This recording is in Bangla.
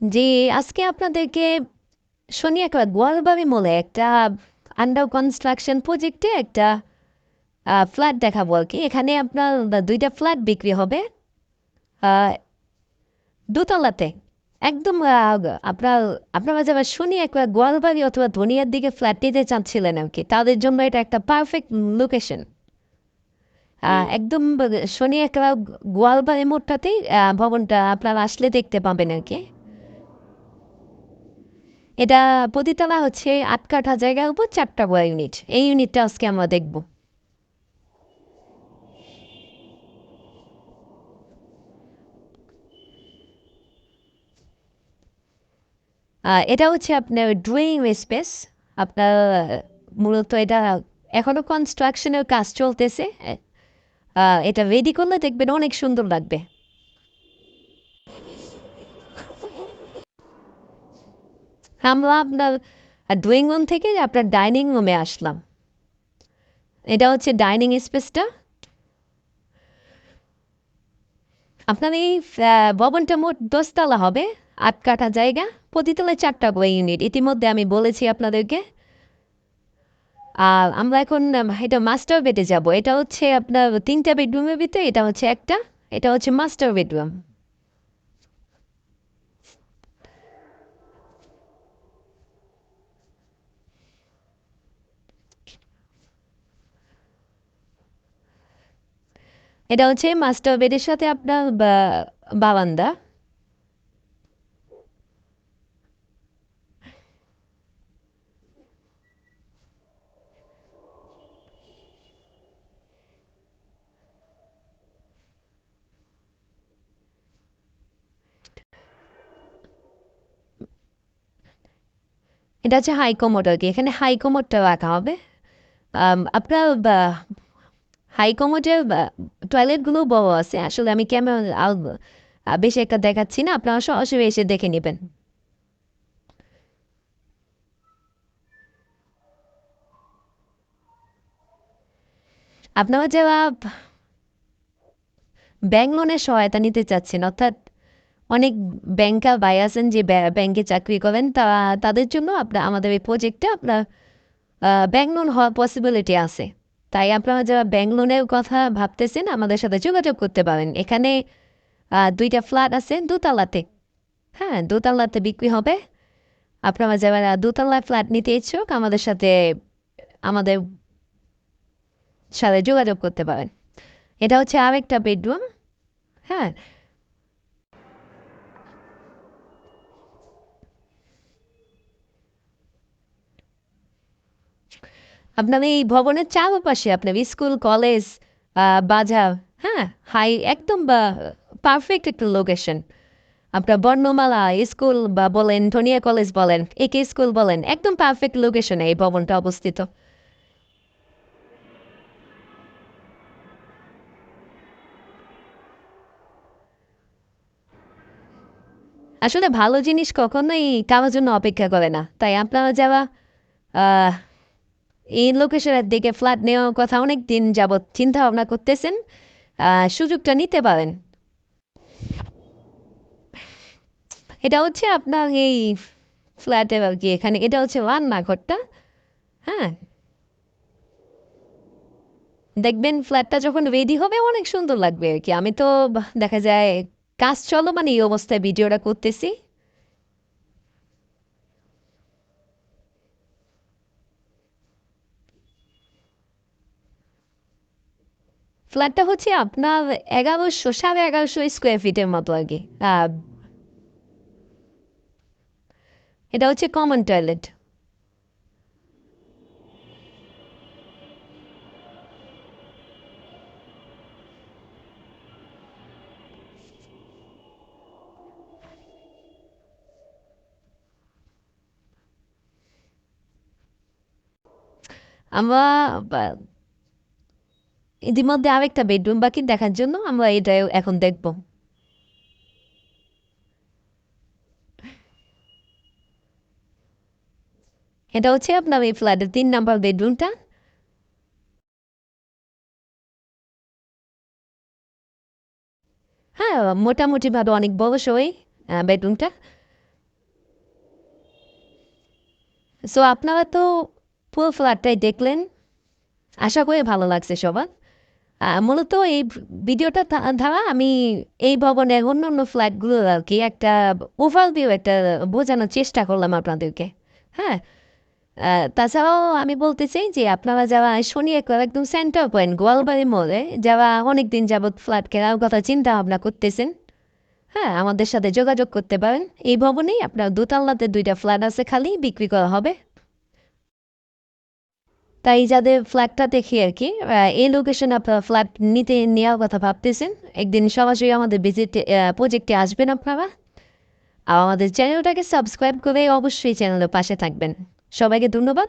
জি, আজকে আপনাদেরকে শনি একবার গোয়ালবাড়ি মোড়ে একটা আন্ডার কনস্ট্রাকশন প্রজেক্টে একটা ফ্ল্যাট দেখাবো আর কি। এখানে আপনার দুইটা ফ্ল্যাট বিক্রি হবে দোতলাতে। একদম আপনার আপনারা যারা শনি একবার গোয়ালবাড়ি অথবা ধনিয়ার দিকে ফ্ল্যাট নিতে চাচ্ছিলেন আর কি তাদের জন্য এটা একটা পারফেক্ট লোকেশন একদম শনি একটা গোয়ালবাড়ি মোড়টাতেই ভবনটা আপনারা আসলে দেখতে পাবেন আর কি। এটা প্রতিতলা হচ্ছে আট কাঠা জায়গার উপর চারটা বড় ইউনিট এই ইউনিটটা আজকে আমরা দেখব। এটা হচ্ছে আপনার ড্রয়িং স্পেস আপনার, মূলত এটা এখনও কনস্ট্রাকশনের কাজ চলতেছে। এটা রেডি করলে দেখবেন অনেক সুন্দর লাগবে। আমরা আপনার ড্রয়িং রুম থেকে আপনার ডাইনিং রুমে আসলাম। এটা হচ্ছে ডাইনিং স্পেসটা আপনার এই ভবনটা মোট দশতলা হবে, আট কাঠা জায়গা, প্রতিতলায় চারটা করে ইউনিট ইতিমধ্যে আমি বলেছি আপনাদেরকে। আর আমরা এখন এটা মাস্টার বেডে যাব। এটা হচ্ছে আপনার তিনটা বেডরুমের ভিতরে, এটা হচ্ছে একটা, এটা হচ্ছে মাস্টার বেডরুম এটা হচ্ছে মাস্টার বেডের সাথে আপনার বা- বারান্দা এটা হচ্ছে হাইকমোড আর কি এখানে হাইকমোডটা রাখা হবে। আম, আপনার হাইকমোডের টয়লেটগুলো বড় আছে। আসলে আমি ক্যামেরা বেশি একটা দেখাচ্ছি না। আপনারা সরাসরি এসে দেখে নেবেন। আপনারা যারা ব্যাংক লোনের সহায়তা নিতে চাচ্ছেন, অর্থাৎ অনেক ব্যাংকার ভাই আছেন যে ব্যা- ব্যাংকে চাকরি করেন তা তাদের জন্য আপনার আমাদের এই প্রজেক্টে আপনার ব্যাংক লোন হওয়ার পসিবিলিটি আছে। তাই আপনারা যারা ব্যাংক কথা ভাবতেছেন, আমাদের সাথে যোগাযোগ করতে পারেন। এখানে দুইটা ফ্ল্যাট আছে দোতলাতে। হ্যাঁ দোতলাতে বিক্রি হবে। আপনারা যারা দোতলায় ফ্ল্যাট নিতে ইচ্ছুক, আমাদের সাথে আমাদের সাথে যোগাযোগ করতে পারেন। এটা হচ্ছে আরেকটা বেডরুম। হ্যাঁ আপনার এই ভবনের চারপাশে আপনার স্কুল কলেজ বাজার হ্যাঁ হাই একদম বা পারফেক্ট একটা লোকেশন আপনার বর্ণমালা স্কুল বা বলেন ধনিয়া কলেজ বলেন একে স্কুল বলেন একদম পারফেক্ট লোকেশনে এই ভবনটা অবস্থিত। আসলে ভালো জিনিস কখনোই কারোর জন্য অপেক্ষা করে না। তাই আপনারা আহ, এই লোকেশনের দিকে ফ্ল্যাট নেওয়ার কথা অনেক দিন যাবৎ চিন্তা ভাবনা করতেছেন সুযোগটা নিতে পারেন। এটা হচ্ছে আপনার এই ফ্ল্যাটে আর কি এখানে, এটা হচ্ছে রান্নাঘরটা হ্যাঁ। দেখবেন ফ্ল্যাটটা যখন রেডি হবে অনেক সুন্দর লাগবে আর কি। আমি তো দেখা যায় কাজ চলো মানে এই অবস্থায় ভিডিওটা করতেছি। ফ্ল্যাটটা হচ্ছে আপনার এগারোশো, সাড়ে এগারোশো স্কোয়ার ফিটের মতো আর কি। এটা হচ্ছে কমন টয়লেট আমরা ইতিমধ্যে আরেকটা বেডরুম বাকি, দেখার জন্য আমরা এটা এখন দেখব। এটা হচ্ছে আপনার এই ফ্ল্যাটের তিন নাম্বার বেডরুমটা। হ্যাঁ মোটামুটিভাবে অনেক বড় সই বেডরুমটা। সো আপনারা তো পুরো ফ্ল্যাটটাই দেখলেন। আশা করি ভালো লাগছে সবার। মূলত এই ভিডিওটা দ্বারা আমি এই ভবনের অন্য অন্য ফ্ল্যাটগুলো আর কি একটা ওভারভিউ, একটা বোঝানোর চেষ্টা করলাম আপনাদেরকে। হ্যাঁ? তাছাড়াও আমি বলতে চাই যে আপনারা যারা শনি একবার একদম সেন্টার পয়েন্ট গোয়ালবাড়ি মোড়ে যারা অনেক দিন যাবৎ ফ্ল্যাট কেনার কথা চিন্তা ভাবনা করতেছেন হ্যাঁ আমাদের সাথে যোগাযোগ করতে পারেন। এই ভবনেই আপনার দোতলাতে দুইটা ফ্ল্যাট আছে খালি, বিক্রি করা হবে। তাই যাদের ফ্ল্যাটটা দেখি আর কি এই লোকেশন আপনারা ফ্ল্যাট নিতে নেওয়ার কথা ভাবতেছেন, একদিন সরাসরি আমাদের ভিজিট প্রজেক্টে আসবেন আপনারা। আর আমাদের চ্যানেলটাকে সাবস্ক্রাইব করে অবশ্যই চ্যানেলের পাশে থাকবেন। সবাইকে ধন্যবাদ।